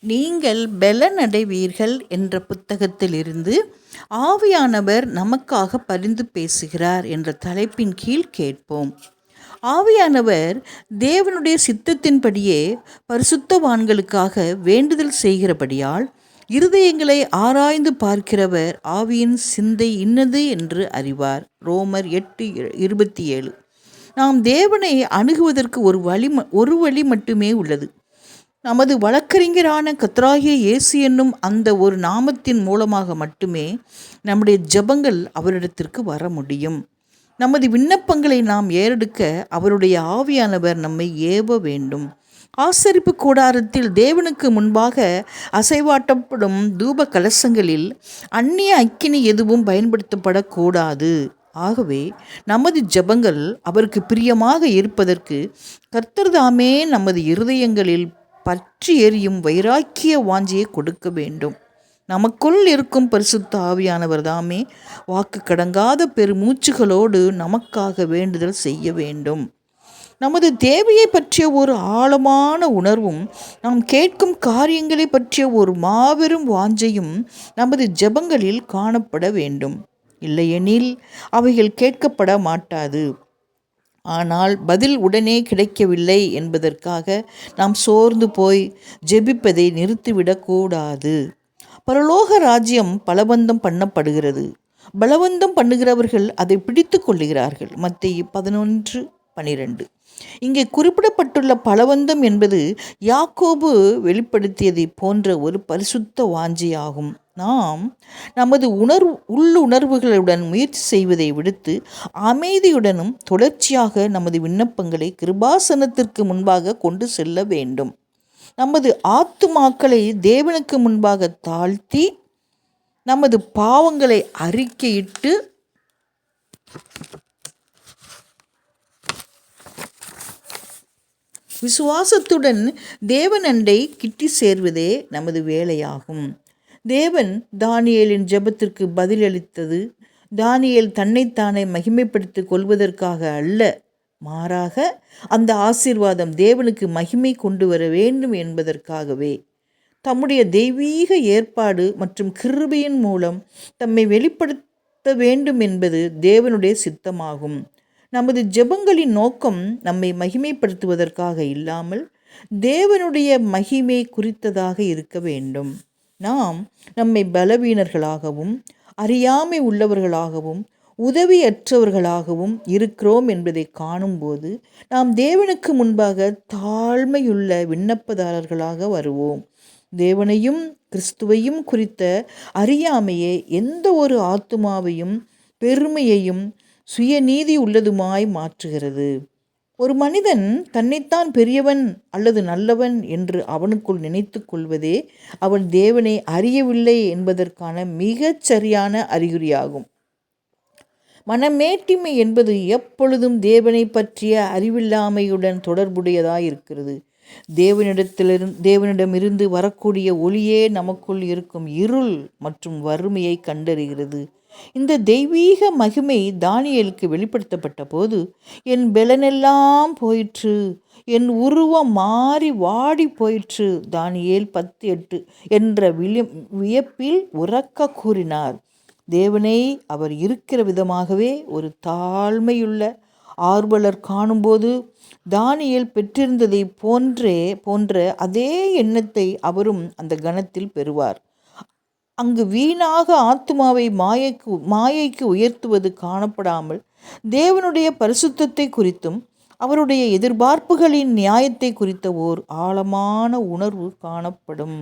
நீங்கள் பலனடைவீர்கள் என்ற புத்தகத்திலிருந்து ஆவியானவர் நமக்காக பரிந்து பேசுகிறார் என்ற தலைப்பின் கீழ் கேட்போம். ஆவியானவர் தேவனுடைய சித்தத்தின்படியே பரிசுத்தவான்களுக்காக வேண்டுதல் செய்கிறபடியால் இருதயங்களை ஆராய்ந்து பார்க்கிறவர் ஆவியின் சிந்தை இன்னது என்று அறிவார். ரோமர் எட்டு இருபத்தி ஏழு. நாம் தேவனை அணுகுவதற்கு ஒரு வழி ஒரு வழி மட்டுமே உள்ளது. நமது வழக்கறிஞரான கத்ராகிய இயேசு என்னும் அந்த ஒரு நாமத்தின் மூலமாக மட்டுமே நம்முடைய ஜபங்கள் அவரிடத்திற்கு வர முடியும். நமது விண்ணப்பங்களை நாம் ஏறெடுக்க அவருடைய ஆவியானவர் நம்மை ஏவ வேண்டும். ஆசரிப்பு கூடாரத்தில் தேவனுக்கு முன்பாக அசைவாட்டப்படும் தூப கலசங்களில் அந்நிய அக்கினி எதுவும் பயன்படுத்தப்படக்கூடாது. ஆகவே நமது ஜபங்கள் அவருக்கு பிரியமாக இருப்பதற்கு கர்த்தர்தாமே நமது இருதயங்களில் பற்றி எரியும் வைராக்கிய வாஞ்சியை கொடுக்க வேண்டும். நமக்குள் இருக்கும் பரிசுத்த ஆவியானவர் தாமே வாக்கு கடங்காத பெருமூச்சுகளோடு நமக்காக வேண்டுதல் செய்ய வேண்டும். நமது தேவையை பற்றிய ஒரு ஆழமான உணர்வும் நாம் கேட்கும் காரியங்களை பற்றிய ஒரு மாபெரும் வாஞ்சையும் நமது ஜபங்களில் காணப்பட வேண்டும். இல்லையெனில் அவைகள் கேட்கப்பட மாட்டாது. ஆனால் பதில் உடனே கிடைக்கவில்லை என்பதற்காக நாம் சோர்ந்து போய் ஜெபிப்பதை நிறுத்திவிடக்கூடாது பரலோக ராஜ்யம் பலவந்தம் பண்ணப்படுகிறது. பலவந்தம் பண்ணுகிறவர்கள் அதை பிடித்து கொள்ளுகிறார்கள். மத்திய பதினொன்று பனிரெண்டு. இங்கே குறிப்பிடப்பட்டுள்ள பலவந்தம் என்பது யாக்கோபு வெளிப்படுத்தியதை போன்ற ஒரு பரிசுத்த வாஞ்சியாகும். நாம் நமது உணர்வு உள்ளுணர்வுகளுடன் முயற்சி செய்வதை விடுத்து அமைதியுடனும் தொடர்ச்சியாக நமது விண்ணப்பங்களை கிருபாசனத்திற்கு முன்பாக கொண்டு செல்ல வேண்டும். நமது ஆத்துமாக்களை தேவனுக்கு முன்பாக தாழ்த்தி நமது பாவங்களை அறிக்கையிட்டு விசுவாசத்துடன் தேவனண்டை கிட்டி சேர்வதே நமது வேலையாகும். தேவன் தானியலின் ஜெபத்திற்கு பதிலளித்தது தானியல் தன்னைத்தானே மகிமைப்படுத்திக் கொள்வதற்காக அல்ல மாறாக அந்த ஆசீர்வாதம் தேவனுக்கு மகிமை கொண்டு வர வேண்டும் என்பதற்காகவே. தம்முடைய தெய்வீக ஏற்பாடு மற்றும் கிருபையின் மூலம் தம்மை வெளிப்படுத்த வேண்டும் என்பது தேவனுடைய சித்தமாகும். நமது ஜெபங்களின் நோக்கம் நம்மை மகிமைப்படுத்துவதற்காக இல்லாமல் தேவனுடைய மகிமை குறித்ததாக இருக்க வேண்டும். நாம் நம்மை பலவீனர்களாகவும் அறியாமை உள்ளவர்களாகவும் உதவியற்றவர்களாகவும் இருக்கிறோம் என்பதை காணும்போது நாம் தேவனுக்கு முன்பாக தாழ்மையுள்ள விண்ணப்பதாரர்களாக வருவோம். தேவனையும் கிறிஸ்துவையும் குறித்த அறியாமையே எந்த ஒரு ஆத்துமாவையும் பெருமையையும் சுயநீதி உள்ளதுமாய் மாற்றுகிறது. ஒரு மனிதன் தன்னைத்தான் பெரியவன் அல்லது நல்லவன் என்று அவனுக்குள் நினைத்து கொள்வதே அவன் தேவனை அறியவில்லை என்பதற்கான மிகச் சரியான அறிகுறியாகும். மனமேட்டிமை என்பது எப்பொழுதும் தேவனை பற்றிய அறிவில்லாமையுடன் தொடர்புடையதாக இருக்கிறது. தேவனிடத்திலிருந்து தேவனிடமிருந்து வரக்கூடிய ஒளியே நமக்குள் இருக்கும் இருள் மற்றும் வறுமையை கண்டறிகிறது. இந்த தெய்வீக மகிமை தானியலுக்கு வெளிப்படுத்தப்பட்ட போது என் பெலனெல்லாம் போயிற்று. என் உருவம் மாறி வாடி போயிற்று தானியேல் பத்து எட்டு என்ற விழி வியப்பில் உறக்க கூறினார். தேவனை அவர் இருக்கிற விதமாகவே ஒரு தாழ்மையுள்ள ஆர்வலர் காணும்போது தானியல் பெற்றிருந்ததை போன்றே போன்ற அதே எண்ணத்தை அவரும் அந்த கணத்தில் பெறுவார். அங்கு வீணாக ஆத்மாவை மாயைக்கு மாயைக்கு உயர்த்துவது காணப்படாமல் தேவனுடைய பரிசுத்தத்தை குறித்தும் அவருடைய எதிர்பார்ப்புகளின் நியாயத்தை குறித்த ஓர் ஆழமான உணர்வு காணப்படும்.